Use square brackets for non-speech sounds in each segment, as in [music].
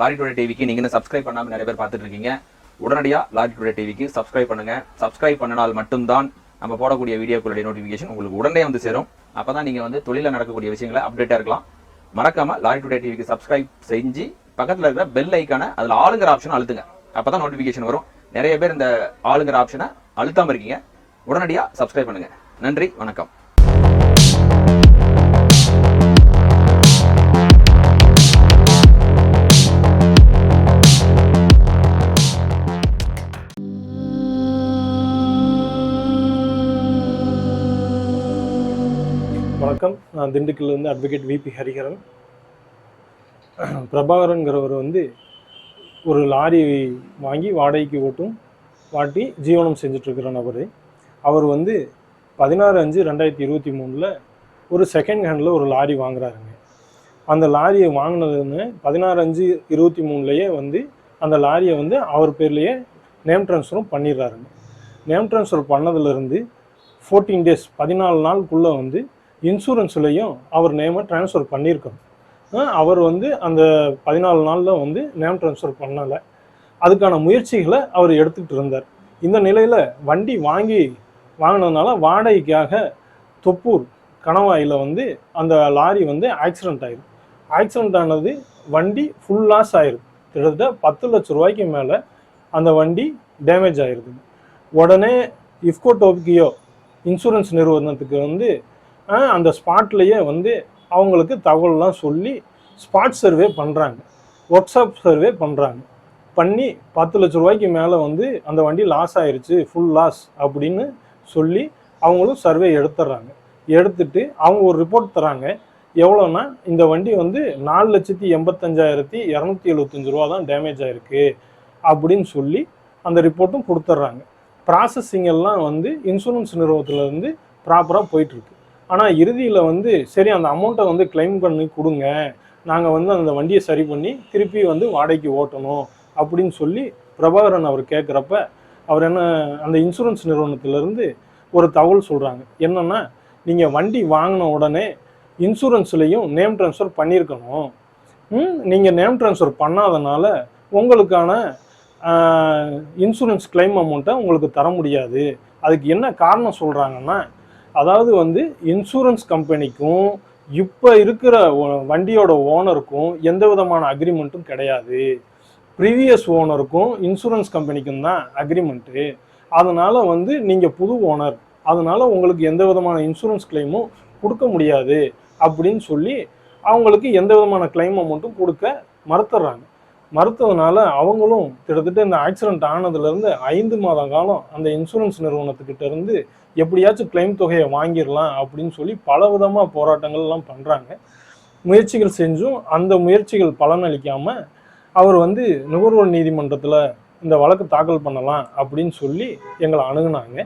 Lorry today டிவிக்கு நீங்க இன்னும் சப்ஸ்கிரைப் பண்ணாம நிறைய பேர் பார்த்துட்டு இருக்கீங்க. உடனடியா லாரி டுடே டிவிக்கு சப்ஸ்கிரைப் பண்ணுங்க. சப்ஸ்கிரைப் பண்ணினால் மட்டும்தான் நம்ம போடக்கூடிய வீடியோக்களுடைய நோட்டிஃபிகேஷன் உங்களுக்கு உடனே வந்து சேரும். அப்பதான் நீங்க வந்து தொழில நடக்கக்கூடிய விஷயங்களை அப்டேட்டா இருக்கலாம். மறக்காம லாரி டுடே டிவிக்கு சப்ஸ்கிரைப் செஞ்சு பக்கத்துல இருக்கிற பெல் ஐக்கான அதுல ஆளுங்கிற ஆப்ஷன் அழுத்துங்க. அப்பதான் நோட்டிஃபிகேஷன் வரும். நிறைய பேர் இந்த ஆளுங்கிற ஆப்ஷனை அழுத்தாம இருக்கீங்க. உடனடியா சப்ஸ்கிரைப் பண்ணுங்க. நன்றி வணக்கம். வணக்கம். நான் திண்டுக்கல்லேருந்து அட்வொகேட் விபி ஹரிஹரன். பிரபாகரன்கிறவர் வந்து ஒரு லாரி வாங்கி வாடகைக்கு ஓட்டும் வாட்டி ஜீவனம் செஞ்சிட்ருக்கிற நபர். அவர் வந்து பதினாறு அஞ்சு ரெண்டாயிரத்தி இருபத்தி மூணில் ஒரு செகண்ட் ஹேண்டில் ஒரு லாரி வாங்குறாருங்க. அந்த லாரியை வாங்கினதுன்னு பதினாறு அஞ்சு இருபத்தி மூணுலேயே வந்து அந்த லாரியை வந்து அவர் பேர்லேயே நேம் ட்ரான்ஸ்ஃபரும் பண்ணிடுறாருங்க. நேம் ட்ரான்ஸ்ஃபர் பண்ணதுலேருந்து ஃபோர்டீன் டேஸ் பதினாலு நாளுக்குள்ளே வந்து இன்சூரன்ஸ்லையும் அவர் நேமை ட்ரான்ஸ்ஃபர் பண்ணியிருக்கணும் அவர் வந்து அந்த பதினாலு நாளில் வந்து நேம் ட்ரான்ஸ்ஃபர் பண்ணலை. அதுக்கான முயற்சிகளை அவர் எடுத்துக்கிட்டு இருந்தார். இந்த நிலையில் வண்டி வாங்கி வாங்கினதுனால வாடகைக்காக தொப்பூர் கணவாயில் வந்து அந்த லாரி வந்து ஆக்சிடென்ட் ஆயிடும் ஆக்சிடெண்ட் ஆனது வண்டி ஃபுல் லாஸ் ஆயிருக்கு கிட்டத்தட்ட பத்து லட்ச ரூபாய்க்கு மேலே அந்த வண்டி டேமேஜ் ஆயிருது. உடனே இஃப்கோ டோக்கியோ இன்சூரன்ஸ் நிறுவனத்துக்கு வந்து அந்த ஸ்பாட்லேயே வந்து அவங்களுக்கு தகவல்லாம் சொல்லி ஸ்பாட் சர்வே பண்ணுறாங்க ஒர்க் ஷாப் சர்வே பண்ணுறாங்க பண்ணி பத்து லட்ச ரூபாய்க்கு மேலே வந்து அந்த வண்டி லாஸ் ஆயிடுச்சு ஃபுல் லாஸ் அப்படின்னு சொல்லி அவங்களும் சர்வே எடுத்துடுறாங்க எடுத்துட்டு அவங்க ஒரு ரிப்போர்ட் தராங்க. எவ்வளோன்னா இந்த வண்டி வந்து நாலு லட்சத்தி எண்பத்தஞ்சாயிரத்தி இரநூத்தி எழுபத்தஞ்சு ரூபா தான் டேமேஜ் ஆயிருக்கு அப்படின்னு சொல்லி அந்த ரிப்போர்ட்டும் கொடுத்துட்றாங்க ப்ராசஸிங் எல்லாம் வந்து இன்சூரன்ஸ் நிறுவனத்துலேருந்து ப்ராப்பராக போயிட்டுருக்கு ஆனால் இறுதியில் வந்து சரி அந்த அமௌண்ட்டை வந்து கிளைம் பண்ணி கொடுங்க. நாங்கள் வந்து அந்த வண்டியை சரி பண்ணி திருப்பி வந்து வாடகைக்கு ஓட்டணும் அப்படின்னு சொல்லி பிரபாகரன் அவர் கேட்குறப்ப அவர் என்ன அந்த இன்சூரன்ஸ் நிறுவனத்திலேருந்து ஒரு தகவல் சொல்கிறாங்க என்னென்னா நீங்கள் வண்டி வாங்கின உடனே இன்சூரன்ஸ்லேயும் நேம் ட்ரான்ஸ்ஃபர் பண்ணியிருக்கணும் நீங்கள் நேம் ட்ரான்ஸ்ஃபர் பண்ணாதனால உங்களுக்கான இன்சூரன்ஸ் கிளைம் அமௌண்ட்டை உங்களுக்கு தர முடியாது. அதுக்கு என்ன காரணம் சொல்கிறாங்கன்னா அதாவது வந்து இன்சூரன்ஸ் கம்பெனிக்கும் இப்போ இருக்கிற வண்டியோட ஓனருக்கும் எந்த விதமான அக்ரிமெண்ட்டும் கிடையாது. ப்ரீவியஸ் ஓனருக்கும் இன்சூரன்ஸ் கம்பெனிக்கும் தான் அக்ரிமெண்ட்டு அதனால் வந்து நீங்கள் புது ஓனர் அதனால் உங்களுக்கு எந்த விதமான இன்சூரன்ஸ் கிளைமும் கொடுக்க முடியாது அப்படின்னு சொல்லி அவங்களுக்கு எந்த விதமான கிளைம் அமௌண்ட்டும் கொடுக்க மறுத்துறாங்க. மறுத்ததுனால அவங்களும் கிட்டத்தட்ட இந்த ஆக்சிடென்ட் ஆனதுலேருந்து ஐந்து மாத காலம் அந்த இன்சூரன்ஸ் நிறுவனத்துக்கிட்ட இருந்து எப்படியாச்சும் கிளைம் தொகையை வாங்கிடலாம் அப்படின்னு சொல்லி பல விதமாக போராட்டங்கள்லாம் பண்ணுறாங்க முயற்சிகள் செஞ்சும் அந்த முயற்சிகள் பலனளிக்காமல் அவர் வந்து நுகர்வோர் நீதிமன்றத்தில் இந்த வழக்கு தாக்கல் பண்ணலாம் அப்படின்னு சொல்லி எங்களை அணுகுனாங்க.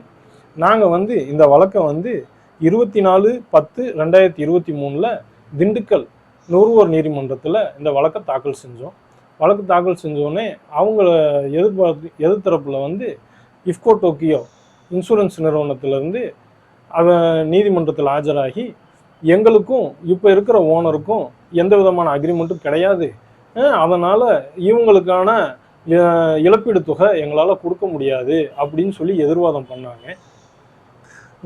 நாங்கள் வந்து இந்த வழக்கை வந்து இருபத்தி நாலு பத்து ரெண்டாயிரத்தி இருபத்தி மூணில் திண்டுக்கல் நுகர்வோர் நீதிமன்றத்தில் இந்த வழக்கை தாக்கல் செஞ்சோம். வழக்கு தாக்கல் செஞ்சோடனே அவங்கள எதிர்பார்த்து எதிர்த்தரப்பில் வந்து இஃப்கோ டோக்கியோ இன்சூரன்ஸ் நிறுவனத்திலேருந்து அவன் நீதிமன்றத்தில் ஆஜராகி எங்களுக்கும் இப்போ இருக்கிற ஓனருக்கும் எந்த விதமான அக்ரிமெண்ட்டும் கிடையாது. அதனால் இவங்களுக்கான இழப்பீடு தொகை எங்களால் கொடுக்க முடியாது அப்படின்னு சொல்லி எதிர்வாதம் பண்ணாங்க.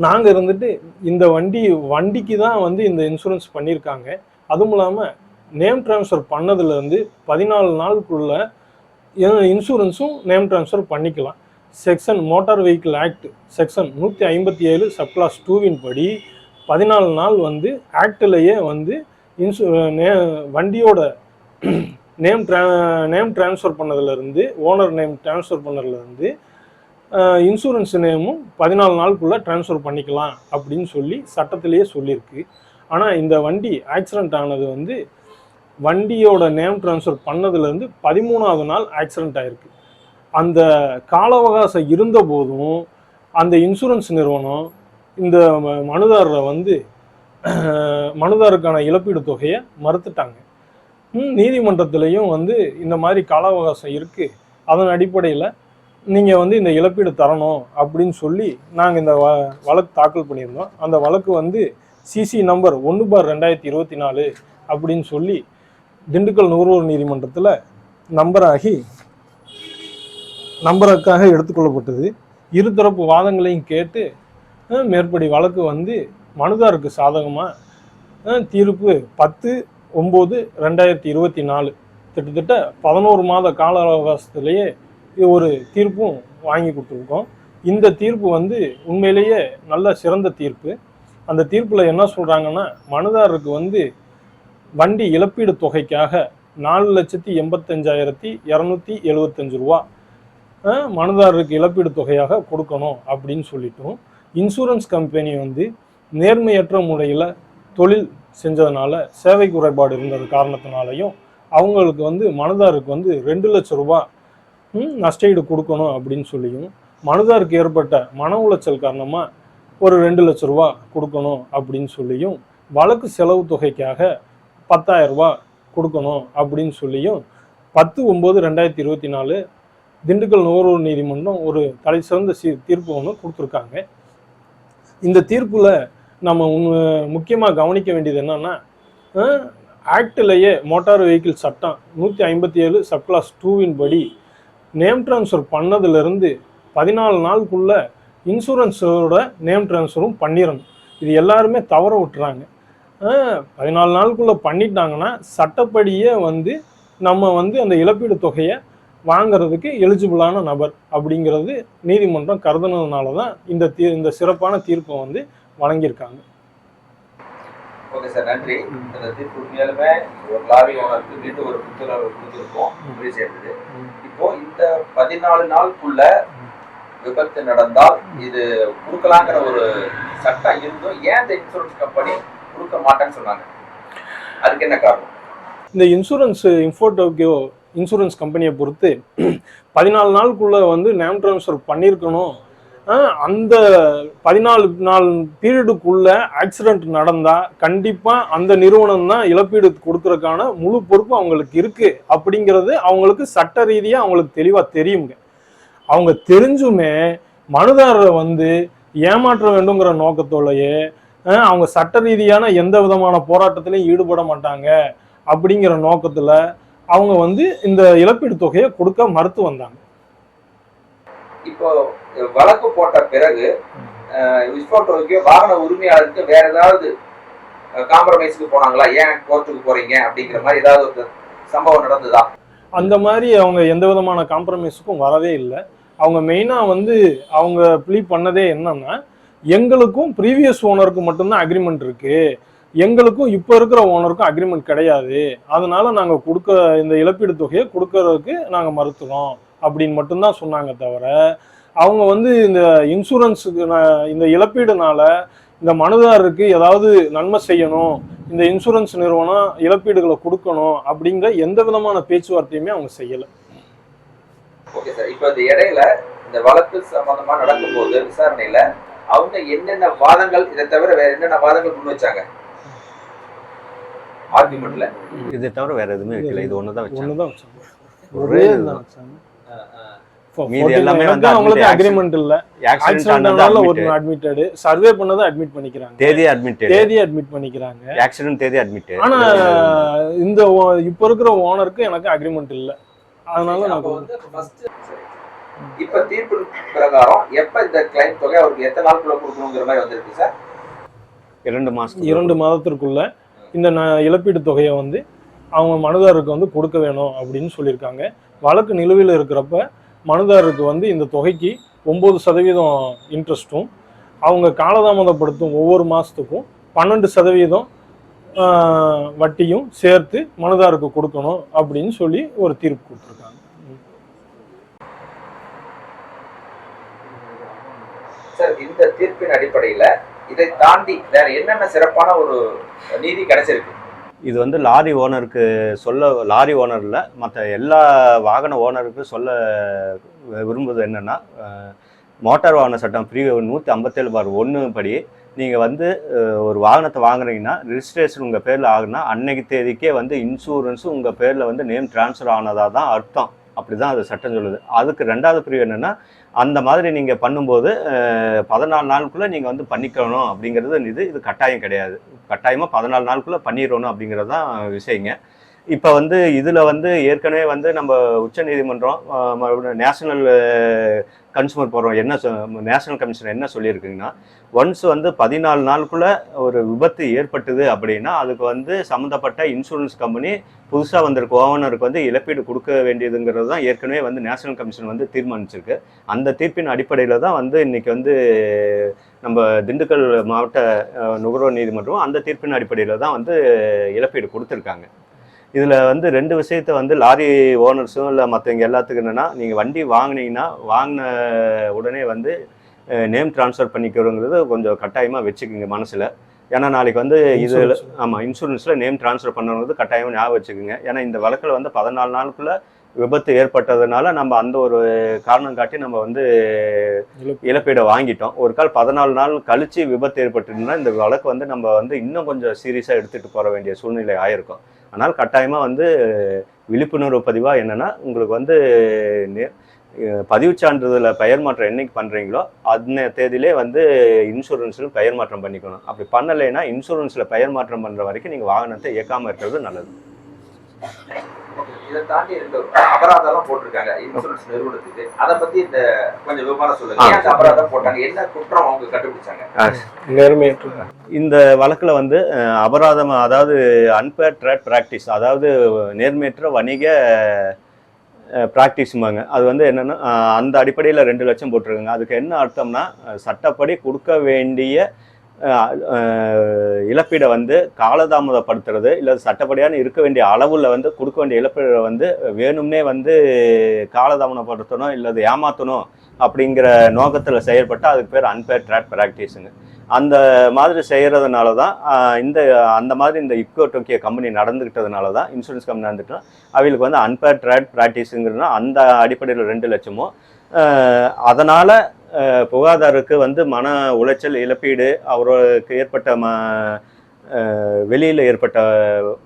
நாங்கள் இருந்துட்டு இந்த வண்டி வண்டிக்கு தான் வந்து இந்த இன்சூரன்ஸ் பண்ணியிருக்காங்க. அதுவும் இல்லாமல் நேம் ட்ரான்ஸ்ஃபர் பண்ணதுலேருந்து பதினாலு நாளுக்குள்ள இன்சூரன்ஸும் நேம் ட்ரான்ஸ்ஃபர் பண்ணிக்கலாம். Section motor vehicle act section நூற்றி ஐம்பத்தி ஏழு சப்ளாஸ் டூவின் படி பதினாலு நாள் வந்து ஆக்டிலேயே வந்து இன்சூ நே வண்டியோட [clears throat] நேம் ட்ரா நேம் ட்ரான்ஸ்ஃபர் பண்ணதுலேருந்து ஓனர் நேம் ட்ரான்ஸ்ஃபர் பண்ணதுலேருந்து இன்சூரன்ஸ் நேமும் பதினாலு நாளுக்குள்ளே ட்ரான்ஸ்ஃபர் பண்ணிக்கலாம் அப்படின்னு சொல்லி சட்டத்திலேயே சொல்லியிருக்கு. ஆனால் இந்த வண்டி ஆக்சிடென்ட் ஆனது வந்து வண்டியோட நேம் ட்ரான்ஸ்ஃபர் பண்ணதுலேருந்து பதிமூணாவது நாள் ஆக்சிடென்ட் ஆகிருக்கு அந்த கால அவகாசம் இருந்த போதும் அந்த இன்சூரன்ஸ் நிறுவனம் இந்த மனுதாரரை வந்து [clears throat] மனுதாருக்கான இழப்பீடு தொகையை மறுத்துட்டாங்க. நீதிமன்றத்திலையும் வந்து இந்த மாதிரி கால அவகாசம் இருக்குது அதன் அடிப்படையில் நீங்கள் வந்து இந்த இழப்பீடு தரணும் அப்படின்னு சொல்லி நாங்கள் இந்த வ வழக்கு தாக்கல் பண்ணியிருந்தோம். அந்த வழக்கு வந்து சிசி நம்பர் ஒன்று பார் ரெண்டாயிரத்தி இருபத்தி நாலு அப்படின்னு சொல்லி திண்டுக்கல் நுகர்வோர் நீதிமன்றத்தில் நம்பராகி நம்பருக்காக எடுத்துக்கொள்ளப்பட்டது. இருதரப்பு வாதங்களையும் கேட்டு மேற்படி வழக்கு வந்து மனுதாருக்கு சாதகமாக தீர்ப்பு பத்து ஒம்பது ரெண்டாயிரத்தி இருபத்தி நாலு. கிட்டத்தட்ட பதினோரு மாத கால அவகாசத்திலேயே ஒரு தீர்ப்பும் வாங்கி கொடுத்துருக்கோம். இந்த தீர்ப்பு வந்து உண்மையிலேயே நல்ல சிறந்த தீர்ப்பு. அந்த தீர்ப்பில் என்ன சொல்கிறாங்கன்னா மனுதாரருக்கு வந்து வண்டி இழப்பீடு தொகைக்காக நாலு லட்சத்தி எண்பத்தஞ்சாயிரத்தி இரநூத்தி எழுபத்தஞ்சு ரூபா. மனதாரருக்கு இழப்பீடு தொகையாக கொடுக்கணும் அப்படின்னு சொல்லிட்டோம். இன்சூரன்ஸ் கம்பெனி வந்து நேர்மையற்ற முறையில் தொழில் செஞ்சதுனால சேவை குறைபாடு இருந்தது காரணத்தினாலையும் அவங்களுக்கு வந்து மனதாருக்கு வந்து ரெண்டு லட்சம் ரூபா நஷ்டஈடு கொடுக்கணும் அப்படின்னு சொல்லியும் மனதாருக்கு ஏற்பட்ட மன உளைச்சல் காரணமாக ஒரு ரெண்டு லட்ச ரூபா கொடுக்கணும் அப்படின்னு சொல்லியும் வழக்கு செலவு தொகைக்காக பத்தாயிரம் ரூபா கொடுக்கணும் அப்படின்னு சொல்லியும் பத்து ஒம்பது ரெண்டாயிரத்தி இருபத்தி நாலு திண்டுக்கல் நுகர்வோர் நீதிமன்றம் ஒரு தலை சிறந்த தீர்ப்பு ஒன்று கொடுத்துருக்காங்க. இந்த தீர்ப்பில் நம்ம முக்கியமாக கவனிக்க வேண்டியது என்னன்னா ஆக்டிலேயே மோட்டார் வெஹிக்கிள் சட்டம் நூற்றி ஐம்பத்தி ஏழு சப்கிளாஸ் டூவின் படி நேம் ட்ரான்ஸ்ஃபர் பண்ணதுலேருந்து பதினாலு நாளுக்குள்ள இன்சூரன்ஸோட நேம் ட்ரான்ஸ்ஃபரும் பண்ணிடணும் இது எல்லாருமே தவற விட்டுறாங்க. பதினாலு நாளுக்குள்ளே பண்ணிட்டாங்கன்னா சட்டப்படியே வந்து நம்ம வந்து அந்த இழப்பீடு தொகையை வாங்குறதுக்கு எலிஜிபிளான நபர் அப்படிங்கிறது நீதிமன்றம் கருதுனதுனால தான் இந்த தீ இந்த சிறப்பான தீர்ப்பை வந்து வழங்கியிருக்காங்க. ஓகே சார் நன்றி. இந்த தீர்ப்பு உண்மையாலுமே ஒரு லாரி ஓனருக்கு மீண்டும் ஒரு புத்துணர்வு கொடுத்துருக்கோம். உறுதி செய்தது இப்போ இந்த பதினாலு நாளுக்குள்ள விபத்து நடந்தால் இது கொடுக்கலாங்கிற ஒரு சட்டம் இருந்தும் ஏன் இந்த இன்சூரன்ஸ் கம்பெனி கொடுக்க மாட்டேன்னு சொன்னாங்க? அதுக்கு என்ன காரணம்? இந்த இன்சூரன்ஸ் இன்ஃபோடோக்கியோ இன்சூரன்ஸ் கம்பெனியை பொறுத்து பதினாலு நாளுக்குள்ள வந்து நேம் ட்ரான்ஸ்ஃபர் பண்ணியிருக்கணும். அந்த பதினாலு நாள் பீரியடுக்குள்ள ஆக்சிடென்ட் நடந்தா கண்டிப்பா அந்த நிறுவனம் தான் இழப்பீடு கொடுக்கறதுக்கான முழு பொறுப்பு அவங்களுக்கு இருக்கு அப்படிங்கிறது அவங்களுக்கு சட்ட ரீதியாக அவங்களுக்கு தெளிவா தெரியுங்க. அவங்க தெரிஞ்சுமே மனுதாரரை வந்து ஏமாற்ற வேண்டுங்கிற நோக்கத்தோடையே அவங்க சட்ட ரீதியான எந்த விதமான போராட்டத்திலையும் ஈடுபட மாட்டாங்க அப்படிங்கிற நோக்கத்துல அவங்க வந்து இந்த இழப்பீடு தொகையை கொடுக்க மறுத்து வந்தாங்க. இப்போ வழக்கு போட்ட பிறகு விஸ்போட்டோக்கு வாகன உரிமையாளருக்கு வேற ஏதாவது காம்ப்ரமைஸ்க்கு போனாங்களா? ஏன் கோர்ட்டுக்கு போறீங்க? அப்படிங்கிற மாதிரி ஏதாவது ஒரு சம்பவம் நடந்ததா? அந்த மாதிரி அவங்க எந்த விதமான காம்ப்ரமைஸுக்கும் வரவே இல்லை. அவங்க மெயினாக வந்து அவங்க ப்ளீ பண்ணதே என்னன்னா எங்களுக்கும் ப்ரீவியஸ் ஓனருக்கு மட்டும்தான் அக்ரிமெண்ட் இருக்கு. எங்களுக்கும் இப்போ இருக்கிற ஓனருக்கும் அக்ரிமெண்ட் கிடையாது. அதனால நாங்கள் கொடுக்க இந்த இழப்பீடு தொகையை கொடுக்கறதுக்கு நாங்கள் மறுத்துறோம் அப்படின்னு மட்டும்தான் சொன்னாங்க தவிர அவங்க வந்து இந்த இன்சூரன்ஸுக்கு இந்த இழப்பீடுனால இந்த மனுதாரருக்கு ஏதாவது நன்மை செய்யணும் இந்த இன்சூரன்ஸ் நிறுவனம் இழப்பீடுகளை கொடுக்கணும் அப்படிங்கிற எந்த விதமான பேச்சுவார்த்தையுமே அவங்க செய்யலை. ஓகே சார் இப்போ இந்த இடையில இந்த வழக்கு சம்பந்தமா நடக்கும்போது விசாரணையில அவங்க என்னென்ன வாதங்கள் இதை தவிர வேற என்னென்ன வாதங்கள் முன் வச்சாங்க? ஆர்குமெண்ட்ல இதை தவிர வேற எதுவுமே வைக்கல. இது ஒன்று தான் வச்சாங்க. ஒண்ணுதான் வச்சாங்க. ஒரே ஒரே இதுதான். இதுதான் வச்சாங்க. மீதி எல்லாமே வந்து அவங்களுக்கு அக்ரிமெண்ட் இல்ல. ஆக்சிடென்ட் ஆக்சிடென்ட்னால ஒரு அட்மிட்டடு சர்வே பண்ணதை அட்மிட் பண்ணிக்கிறாங்க. தேதி அட்மிட் தேதி அட்மிட் பண்ணிக்கிறாங்க. ஆக்சிடென்ட் தேதி அட்மிட் ஆனா இந்த ஓ- இப்ப இருக்கிற ஓனருக்கு எனக்கு அக்ரிமெண்ட் இல்ல. அதனால நான் வந்து first சரி. இப்ப தீர்ப்பு பிரகாரம் எப்ப இந்த கிளைம் தொகை அவருக்கு எத்தனை நாளுக்குள்ள கொடுக்கணுங்கிற மாதிரி வந்திருக்கு சார் இரண்டு மாசம் இரண்டு மாதத்திற்குள்ள. இந்த ந- இழப்பீடு தொகையை வந்து அவங்க மனுதாரருக்கு வந்து கொடுக்க வேணும் அப்படின்னு சொல்லியிருக்காங்க. வழக்கு நிலுவையில் இருக்கிறப்ப மனுதாரருக்கு வந்து இந்த தொகைக்கு ஒம்பது சதவீதம் இன்ட்ரெஸ்ட்டும் அவங்க காலதாமதப்படுத்தும் ஒவ்வொரு மாதத்துக்கும் பன்னெண்டு சதவீதம் வட்டியும் சேர்த்து மனுதாருக்கு கொடுக்கணும் அப்படின்னு சொல்லி ஒரு தீர்ப்பு கொடுத்துருக்காங்க. சார் இந்த தீர்ப்பின் அடிப்படையில் இதை தாண்டி வேற என்னென்ன சிறப்பான ஒரு நீதி கிடைச்சிருக்கு? இது வந்து லாரி ஓனருக்கு சொல்ல லாரி ஓனரில் மற்ற எல்லா வாகன ஓனருக்கு சொல்ல விரும்புவது என்னென்னா மோட்டார் வாகன சட்டம் பிரிவு நூற்றி ஐம்பத்தேழு பார் ஒன்று படி நீங்கள் வந்து ஒரு வாகனத்தை வாங்குறீங்கன்னா ரிஜிஸ்ட்ரேஷன் உங்கள் பேரில் ஆகுனா அன்னைக்கு தேதிக்கே வந்து இன்சூரன்ஸும் உங்கள் பேரில் வந்து நேம் ட்ரான்ஸ்ஃபர் ஆனதாக தான் அர்த்தம். அப்படி தான் அது சட்டம் சொல்லுது. அதுக்கு ரெண்டாவது பிரிவு என்னென்னா அந்த மாதிரி நீங்கள் பண்ணும்போது பதினாலு நாளுக்குள்ளே நீங்கள் வந்து பண்ணிக்கணும் அப்படிங்கிறது இது இது கட்டாயம் கிடையாது. கட்டாயமாக பதினாலு நாளுக்குள்ளே பண்ணிடணும் அப்படிங்கிறது தான் விஷயங்க. இப்போ வந்து இதில் வந்து ஏற்கனவே வந்து நம்ம உச்ச நீதிமன்றம் நேஷனல் கன்சூமர் போகிறோம் என்ன நேஷனல் கமிஷன் என்ன சொல்லியிருக்குங்கன்னா ஒன்ஸ் வந்து பதினாலு நாளுக்குள்ள ஒரு விபத்து ஏற்பட்டது அப்படின்னா அதுக்கு வந்து சம்மந்தப்பட்ட இன்சூரன்ஸ் கம்பெனி புதுசாக வந்திருக்க ஓவனருக்கு வந்து இழப்பீடு கொடுக்க வேண்டியதுங்கிறது தான் ஏற்கனவே வந்து நேஷனல் கமிஷன் வந்து தீர்மானிச்சிருக்கு. அந்த தீர்ப்பின் அடிப்படையில் தான் வந்து இன்னைக்கு வந்து நம்ம திண்டுக்கல் மாவட்ட நுகர்வோர் நீதிமன்றம் அந்த தீர்ப்பின் அடிப்படையில் தான் வந்து இழப்பீடு கொடுத்துருக்காங்க. இதில் வந்து ரெண்டு விஷயத்த வந்து லாரி ஓனர்ஸும் இல்லை மற்றவங்க எல்லாத்துக்கும் என்னென்னா நீங்கள் வண்டி வாங்குனீங்கன்னா வாங்கின உடனே வந்து நேம் ட்ரான்ஸ்ஃபர் பண்ணிக்கிறோங்கிறது கொஞ்சம் கட்டாயமாக வச்சுக்கோங்க மனசில் ஏன்னா நாளைக்கு வந்து இதில். ஆமாம் இன்சூரன்ஸில் நேம் ட்ரான்ஸ்ஃபர் பண்ணுறது கட்டாயமாக ஞாபகம் வச்சுக்கோங்க ஏன்னா இந்த வழக்கில் வந்து பதினாலு நாளுக்குள்ள விபத்து ஏற்பட்டதுனால நம்ம அந்த ஒரு காரணம் காட்டி நம்ம வந்து இழப்பு. இழப்பீடை வாங்கிட்டோம் ஒரு கால் பதினாலு நாள் கழிச்சு விபத்து ஏற்பட்டுருந்தா இந்த வழக்கு வந்து நம்ம வந்து இன்னும் கொஞ்சம் சீரியஸாக எடுத்துகிட்டு போக வேண்டிய சூழ்நிலை ஆயிருக்கும் ஆனால் கட்டாயமாக வந்து விழிப்புணர்வு பதிவாக என்னென்னா உங்களுக்கு வந்து நே- சான்றிதழில் பதிவுச் பெயர் மாற்றம் என்னைக்கு பண்ணுறீங்களோ அந்த தேதியிலே வந்து இன்சூரன்ஸில் பெயர் மாற்றம் பண்ணிக்கணும். அப்படி பண்ணலைன்னா இன்சூரன்ஸில் பெயர் மாற்றம் பண்ணுற வரைக்கும் நீங்கள் வாகனத்தை இயக்காமல் இருக்கிறது நல்லது. இதை தாண்டி ரெண்டு அபராதம் எல்லாம் போட்டிருக்காங்க. இன்சூரன்ஸ் நிறுவனத்துக்கு. அதை பத்தி இந்த கொஞ்சம் விவரம் சொல்லுங்க. அபராதம் போட்டாங்க? என்ன குற்றம் அவங்க கண்டுபிடிச்சாங்க? இந்த வழக்கில் வந்து அபராதம் அதாவது அன்பேர் ட்ரேட் ப்ராக்டிஸ் அதாவது நேர்மையற்ற வணிக ப்ராக்டிஸ்ம்பாங்க அது வந்து என்னென்னா அந்த அடிப்படையில் ரெண்டு லட்சம் போட்டிருக்காங்க. அதுக்கு என்ன அர்த்தம்னா சட்டப்படி கொடுக்க வேண்டிய இழப்பீடை வந்து காலதாமதப்படுத்துறது இல்லை சட்டப்படியான இருக்க வேண்டிய அளவில் வந்து கொடுக்க வேண்டிய இழப்பீடை வந்து வேணும்னே வந்து காலதாமதப்படுத்தணும் இல்லை ஏமாற்றணும் அப்படிங்கிற நோக்கத்தில் செயல்பட்டு அதுக்கு பேர் அன்பேர் ட்ராட் ப்ராக்டிஸுங்க அந்த மாதிரி செய்கிறதுனால தான் இந்த அந்த மாதிரி இந்த இக்கோ டோக்கியோ கம்பெனி நடந்துக்கிட்டதுனால தான் இன்சூரன்ஸ் கம்பெனி நடந்துட்டோம். அவங்களுக்கு வந்து அன்பேர் ட்ரேட் ப்ராக்டிஸுங்கிறதுனா அந்த அடிப்படையில் ரெண்டு லட்சமும் அதனால் புகாதாருக்கு வந்து மன உளைச்சல் இழப்பீடு அவருக்கு ஏற்பட்ட ம வெளியில் ஏற்பட்ட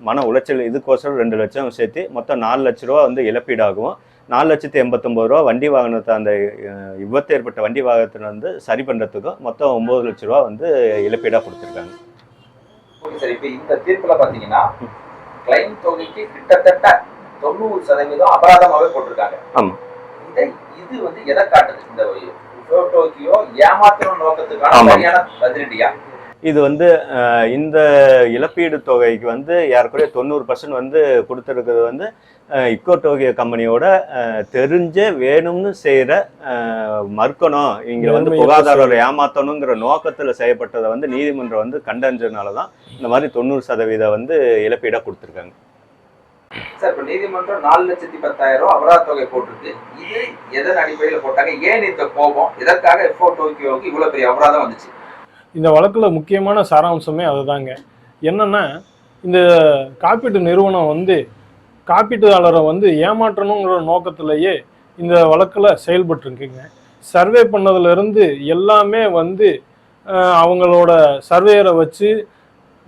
மன உளைச்சல் இதுக்கோசரம் ரெண்டு லட்சம் சேர்த்து மொத்தம் நாலு லட்ச ரூபா வந்து இழப்பீடாகும் நாலு லட்சத்தி எண்பத்தொம்பது ரூபா வண்டி வாகனத்தை அந்த விபத்து ஏற்பட்ட வண்டி வாகனத்தை வந்து சரி பண்ணுறதுக்கும் மொத்தம் ஒம்பது லட்ச ரூபா வந்து இழப்பீடாக கொடுத்துருக்காங்க. ஓகே சார் இப்போ இந்த தீர்ப்புல பாத்தீங்கன்னா கிளைம் தொகைக்கு கிட்டத்தட்ட தொண்ணூறு சதவீதம் அபராதமாவே போட்டிருக்காங்க. ஆமா. இந்த இது வந்து எதை காட்டுது? இந்த டோக்கியோ ஏமாத்தணும் நோக்கத்துக்கான. சரியான பதிலடியா? இது வந்து இந்த இழப்பீடு தொகைக்கு வந்து ஏறக்குறைய தொண்ணூறு பர்சன்ட் வந்து கொடுத்துருக்கிறது வந்து இக்கோ டோக்கியோ கம்பெனியோட தெரிஞ்சே வேணும்னு செய்கிற மறுக்கணும். இங்கே வந்து புகாதாரரை ஏமாத்தணுங்கிற நோக்கத்தில் செய்யப்பட்டதை வந்து நீதிமன்றம் வந்து கண்டறிஞ்சதுனால தான் இந்த மாதிரி தொண்ணூறு சதவீதம் வந்து இழப்பீடாக கொடுத்துருக்காங்க. சார் இப்ப நீதிமன்றம் நாலு லட்சத்தி பத்தாயிரம் ரூபாய் அபராத தொகை போட்டிருக்கு. இது எதன் அடிப்படையில் போட்டாங்க? ஏன் இந்த கோபம்? எதற்காக எஃப்ஓ டோக்கியோவுக்கு இவ்வளவு பெரிய அபராதம் வந்துச்சு? இந்த வழக்கில் முக்கியமான சாராம்சமே அதுதாங்க. என்னன்னா இந்த காப்பீட்டு நிறுவனம் வந்து காப்பீட்டுதாரரை வந்து ஏமாற்றணுங்கிற நோக்கத்திலேயே இந்த வழக்கில் செயல்பட்டுருக்குங்க. சர்வே பண்ணதுலேருந்து எல்லாமே வந்து அவங்களோட சர்வேயரை வச்சு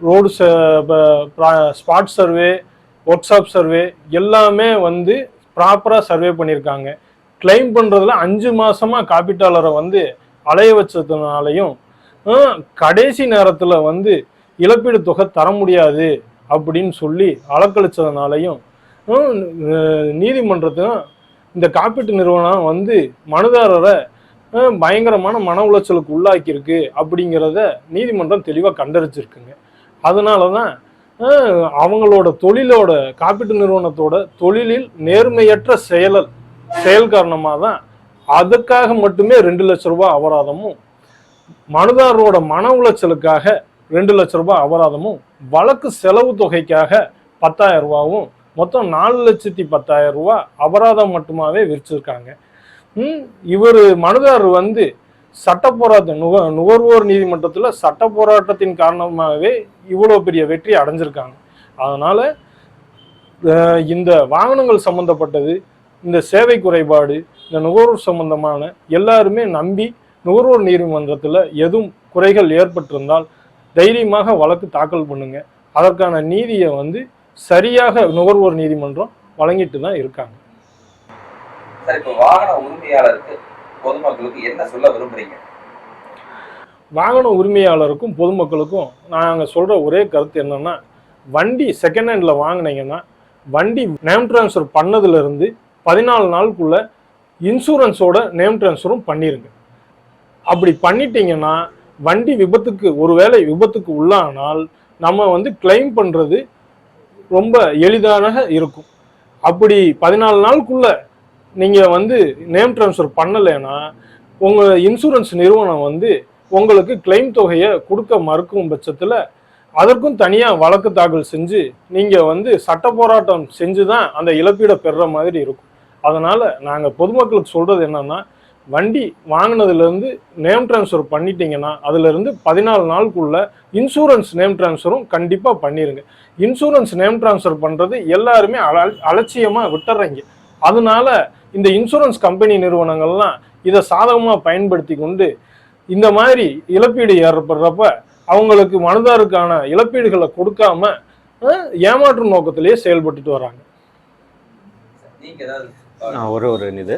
road spot survey workshop survey எல்லாமே வந்து ப்ராப்பராக சர்வே பண்ணியிருக்காங்க. கிளைம் பண்ணுறதுல அஞ்சு மாதமாக காப்பீட்டாளரை வந்து அலைய வச்சதுனாலையும் கடைசி நேரத்தில் வந்து இழப்பீடு தொகை தர முடியாது அப்படின்னு சொல்லி அலக்கழிச்சதுனாலையும் நீதிமன்றத்தையும் இந்த காப்பீட்டு நிறுவனம் வந்து மனுதாரரை பயங்கரமான மன உளைச்சலுக்கு உள்ளாக்கியிருக்கு அப்படிங்கிறத நீதிமன்றம் தெளிவாக கண்டறிச்சிருக்குங்க அதனால தான் அவங்களோட தொழிலோட காப்பீட்டு நிறுவனத்தோட தொழிலில் நேர்மையற்ற செயலல் செயல் காரணமாக தான் அதுக்காக மட்டுமே ரெண்டு லட்ச ரூபாய் அபராதமும் மனுதாரரோட மன உளைச்சலுக்காக ரெண்டு லட்ச ரூபாய் அபராதமும் வழக்கு செலவு தொகைக்காக பத்தாயிரம் ரூபாவும் மொத்தம் நாலு லட்சத்தி பத்தாயிரம் ரூபாய் அபராதம் மட்டுமாவே விரிச்சிருக்காங்க. இவர் மனுதாரர் வந்து சட்ட போராட்டம் நுக நுகர்வோர் நீதிமன்றத்தில் சட்ட போராட்டத்தின் காரணமாகவே இவ்வளோ பெரிய வெற்றி அடைஞ்சிருக்காங்க. அதனால் இந்த வாகனங்கள் சம்பந்தப்பட்டது இந்த சேவை குறைபாடு இந்த நுகர்வோர் சம்பந்தமான எல்லாருமே நம்பி நுகர்வோர் நீதிமன்றத்தில் எதுவும் குறைகள் ஏற்பட்டிருந்தால் தைரியமாக வழக்கு தாக்கல் பண்ணுங்க. அதற்கான நீதியை வந்து சரியாக நுகர்வோர் நீதிமன்றம் வழங்கிட்டு தான் இருக்காங்க. சார் இப்போ வாகன உரிமையாளருக்கு பொதுமக்களுக்கு என்ன சொல்ல விரும்புறீங்க? வாகன உரிமையாளருக்கும் பொதுமக்களுக்கும் நாங்கள் சொல்கிற ஒரே கருத்து என்னன்னா வண்டி செகண்ட் ஹேண்டில் வாங்கினீங்கன்னா வண்டி நேம் டிரான்ஸ்ஃபர் பண்ணதுலேருந்து பதினாலு நாளுக்குள்ளே இன்சூரன்ஸோட நேம் டிரான்ஸ்ஃபரும் பண்ணிருங்க. அப்படி பண்ணிட்டீங்கன்னா வண்டி விபத்துக்கு ஒருவேளை விபத்துக்கு உள்ளானால் நம்ம வந்து கிளைம் பண்ணுறது ரொம்ப எளிதாக இருக்கும். அப்படி பதினாலு நாளுக்குள்ளே நீங்கள் வந்து நேம் ட்ரான்ஸ்ஃபர் பண்ணலைன்னா உங்கள் இன்சூரன்ஸ் நிறுவனம் வந்து உங்களுக்கு கிளைம் தொகையை கொடுக்க மறுக்கும் பட்சத்தில் அதற்கும் தனியாக வழக்கு தாக்கல் செஞ்சு நீங்கள் வந்து சட்ட போராட்டம் செஞ்சு தான் அந்த இழப்பீடை பெறுற மாதிரி இருக்கும். அதனால் நாங்கள் பொதுமக்களுக்கு சொல்கிறது என்னென்னா வண்டி வாங்கினதுலேருந்து நேம் டிரான்ஸ்ஃபர் பண்ணிட்டீங்கன்னா அதுலேருந்து பதினாலு நாளுக்குள்ள இன்சூரன்ஸ் நேம் டிரான்ஸ்ஃபரும் கண்டிப்பாக பண்ணிடுங்க இன்சூரன்ஸ் நேம் டிரான்ஸ்ஃபர் பண்ணுறது எல்லாருமே அல- அலட்சியமாக விட்டுறீங்க அதனால இந்த இன்சூரன்ஸ் கம்பெனி நிறுவனங்கள்லாம் இதை சாதகமா பயன்படுத்தி கொண்டு இந்த மாதிரி இழப்பீடு ஏற்படுறப்ப அவங்களுக்கு மனதாருக்கான இழப்பீடுகளை கொடுக்காம ஏமாற்று நோக்கத்திலேயே செயல்பட்டுட்டு வராங்க. நீங்க ஏதாவது ஆ, ஒரு ஒரு இது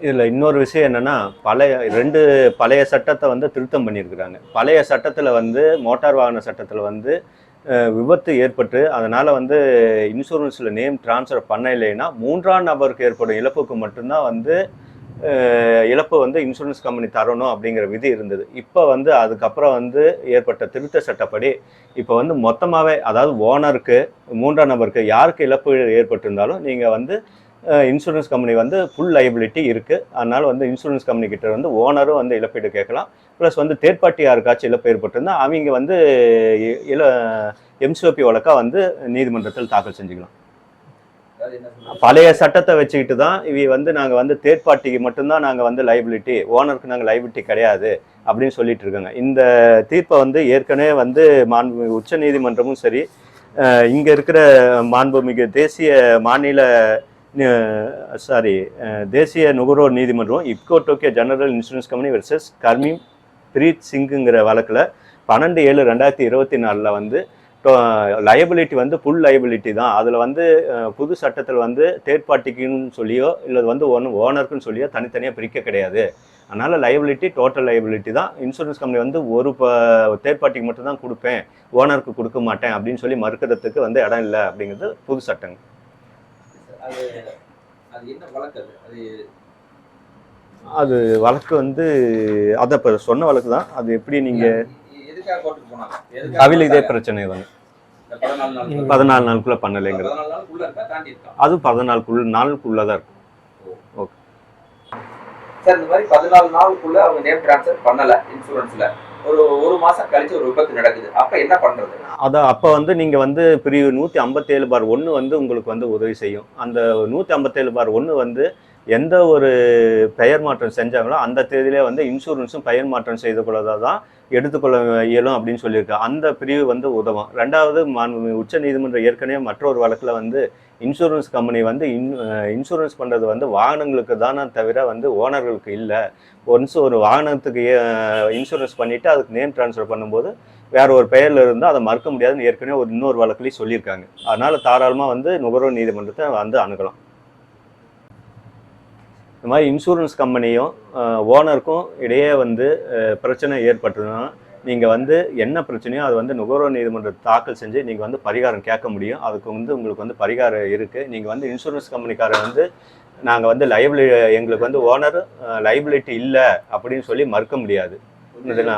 இதில் இன்னொரு விஷயம் என்னன்னா பழைய ரெண்டு பழைய சட்டத்தை வந்து திருத்தம் பண்ணியிருக்கிறாங்க. பழைய சட்டத்தில் வந்து மோட்டார் வாகன சட்டத்தில் வந்து விபத்து ஏற்பட்டு அதனால் வந்து இன்சூரன்ஸில் நேம் ட்ரான்ஸ்ஃபர் பண்ண இல்லைன்னா மூன்றாம் நபருக்கு ஏற்படும் இழப்புக்கு மட்டும்தான் வந்து இழப்பு வந்து இன்சூரன்ஸ் கம்பெனி தரணும் அப்படிங்கிற விதி இருந்தது. இப்போ வந்து அதுக்கப்புறம் வந்து ஏற்பட்ட திருத்த சட்டப்படி இப்போ வந்து மொத்தமாகவே அதாவது ஓனருக்கு மூன்றாம் நபருக்கு யாருக்கு இழப்பு ஏற்பட்டிருந்தாலும் நீங்கள் வந்து இன்சூரன்ஸ் கம்பெனி வந்து ஃபுல் லைபிலிட்டி இருக்குது அதனால் வந்து இன்சூரன்ஸ் கம்பெனி கிட்ட வந்து ஓனரும் வந்து இழப்பீடு கேட்கலாம். ப்ளஸ் வந்து தேர்ட் பார்ட்டி யாருக்காச்சும் இழப்பு ஏற்பட்டிருந்தா அவங்க வந்து இல எம்சிஓபி வழக்காக வந்து நீதிமன்றத்தில் தாக்கல் செஞ்சுக்கலாம். பழைய சட்டத்தை வச்சுக்கிட்டு தான் இவ வந்து நாங்கள் வந்து தேர்ட் பார்ட்டிக்கு மட்டும்தான் நாங்கள் வந்து லைபிலிட்டி ஓனருக்கு நாங்கள் லைபிலிட்டி கிடையாது அப்படின்னு சொல்லிட்டு இருக்காங்க. இந்த தீர்ப்பை வந்து ஏற்கனவே வந்து மாண்பு உச்ச நீதிமன்றமும் சரி இங்கே இருக்கிற மாண்புமிகு தேசிய மாநில சாரி தேசிய நுகர்வோர் நீதிமன்றம் IFFCO Tokyo general insurance company versus Karmi Preet சிங்குங்கிற வழக்கில் பன்னெண்டு ஏழு ரெண்டாயிரத்தி இருபத்தி நாலில் வந்து லயபிலிட்டி வந்து ஃபுல் லயபிலிட்டி தான். அதில் வந்து புது சட்டத்தில் வந்து தேர்ட் பார்ட்டிக்குன்னு சொல்லியோ இல்லை வந்து ஒன் ஓனருக்குன்னு சொல்லியோ தனித்தனியாக பிரிக்க கிடையாது. அதனால் லயபிலிட்டி டோட்டல் லயபிலிட்டி தான். இன்சூரன்ஸ் கம்பெனி வந்து ஒரு தேர்ட் பார்ட்டிக்கு மட்டும் தான் கொடுப்பேன். ஓனருக்கு கொடுக்க மாட்டேன் அப்படின்னு சொல்லி மறுக்கிறதுக்கு வந்து இடம் இல்லை அப்படிங்கிறது புது சட்டங்க அது அது என்ன வழக்கு அது அது வழக்கு வந்து அதை இப்போ சொன்ன வழக்கு தான். அது எப்படி நீங்கள் எதுக்காக கவில் இதே? பிரச்சனை தாங்க இந்த பதினாலு நாளுக்குள்ளே பண்ணலைங்கிறது. அது பதினாலுக்குள்ள நாளுக்குள்ளே தான் இருக்கும் சார் இந்த மாதிரி பதினாலு நாளுக்குள்ள அவங்க நேம் டிரான்ஸ்ஃபர் பண்ணல இன்சூரன்ஸ்ல ஒரு ஒரு மாசம் கழிச்சு ஒரு விபத்து நடக்குது. அப்ப என்ன பண்றது? அதான் அப்போ வந்து நீங்கள் வந்து பிரிவு நூற்றி ஐம்பத்தேழு பார் ஒன்று வந்து உங்களுக்கு வந்து உதவி செய்யும். அந்த நூற்றி ஐம்பத்தேழு பார் ஒன்று வந்து எந்த ஒரு பெயர் மாற்றம் செஞ்சாங்களோ அந்த தேதியிலே வந்து இன்சூரன்ஸும் பெயர் மாற்றம் செய்து கொள்ளதாக தான் எடுத்துக்கொள்ள இயலும் அப்படின்னு சொல்லியிருக்கு. அந்த பிரிவு வந்து உதவும். ரெண்டாவது உச்ச நீதிமன்றம் ஏற்கனவே மற்றொரு வழக்கில் வந்து இன்சூரன்ஸ் கம்பெனி வந்து இன் இன்சூரன்ஸ் பண்ணுறது வந்து வாகனங்களுக்கு தானே தவிர வந்து ஓனர்களுக்கு இல்லை. ஒன்ஸ் ஒரு வாகனத்துக்கு இன்சூரன்ஸ் பண்ணிவிட்டு அதுக்கு நேம் ட்ரான்ஸ்ஃபர் பண்ணும்போது வேற ஒரு பெயரில் இருந்தால் அதை மறுக்க முடியாதுன்னு ஏற்கனவே ஒரு இன்னொரு வழக்குலேயும் சொல்லியிருக்காங்க. அதனால் தாராளமாக வந்து நுகர்வோர் நீதிமன்றத்தை வந்து அணுகலாம். இந்த மாதிரி இன்சூரன்ஸ் கம்பெனியும் ஓனருக்கும் இடையே வந்து பிரச்சனை ஏற்பட்டதுன்னா நீங்கள் வந்து என்ன பிரச்சனையோ அது வந்து நுகர்வோர் நீதிமன்றத்தை தாக்கல் செஞ்சு நீங்கள் வந்து பரிகாரம் கேட்க முடியும். அதுக்கு வந்து உங்களுக்கு வந்து பரிகாரம் இருக்குது நீங்கள் வந்து இன்சூரன்ஸ் கம்பெனிக்காரர் வந்து நாங்கள் வந்து லைபிலி எங்களுக்கு வந்து ஓனர் லைபிலிட்டி இல்லை அப்படின்னு சொல்லி மறுக்க முடியாது.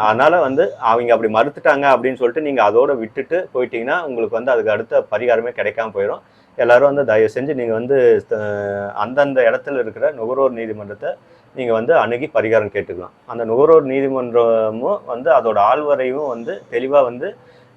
அதனால வந்து அவங்க அப்படி மறுத்துட்டாங்க அப்படின்னு சொல்லிட்டு நீங்க அதோட விட்டுட்டு போயிட்டீங்கன்னா உங்களுக்கு வந்து அதுக்கு அடுத்த பரிகாரமே கிடைக்காம போயிடும் எல்லாரும் வந்து தயவு செஞ்சு நீங்க வந்து அந்தந்த இடத்துல இருக்கிற நுகர்வோர் நீதிமன்றத்தை நீங்க வந்து அணுகி பரிகாரம் கேட்டுக்கலாம். அந்த நுகர்வோர் நீதிமன்றமும் வந்து அதோட ஆழ்வரையும் வந்து தெளிவா வந்து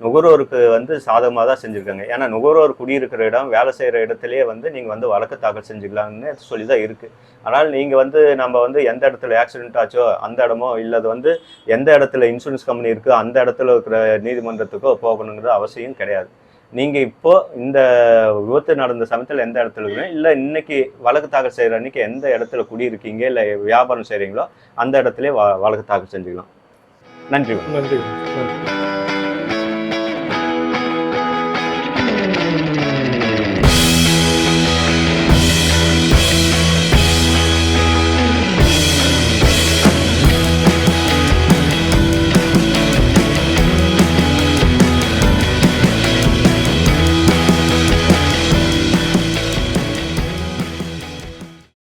நுகர்வோருக்கு வந்து சாதகமாக தான் செஞ்சுருக்காங்க. ஏன்னா நுகர்வோர் குடியிருக்கிற இடம் வேலை செய்கிற இடத்துலையே வந்து நீங்கள் வந்து வழக்கு தாக்கல் செஞ்சுக்கலாம்னு சொல்லி தான் இருக்குது அதனால் நீங்கள் வந்து நம்ம வந்து எந்த இடத்துல ஆக்சிடென்ட் ஆச்சோ அந்த இடமோ இல்லை அது வந்து எந்த இடத்துல இன்சூரன்ஸ் கம்பெனி இருக்கோ அந்த இடத்துல இருக்கிற நீதிமன்றத்துக்கோ போகணுங்கிற அவசியம் கிடையாது. நீங்கள் இப்போ இந்த விபத்து நடந்த சமயத்தில் எந்த இடத்துல இருக்கீங்க? இல்லை இன்னைக்கு வழக்கு தாக்கல் செய்கிற அன்னைக்கு எந்த இடத்துல குடியிருக்கீங்க? இல்லை வியாபாரம் செய்கிறீங்களோ அந்த இடத்துல வ வழக்கு தாக்கல் செஞ்சுக்கலாம். நன்றி. நன்றி. நன்றி.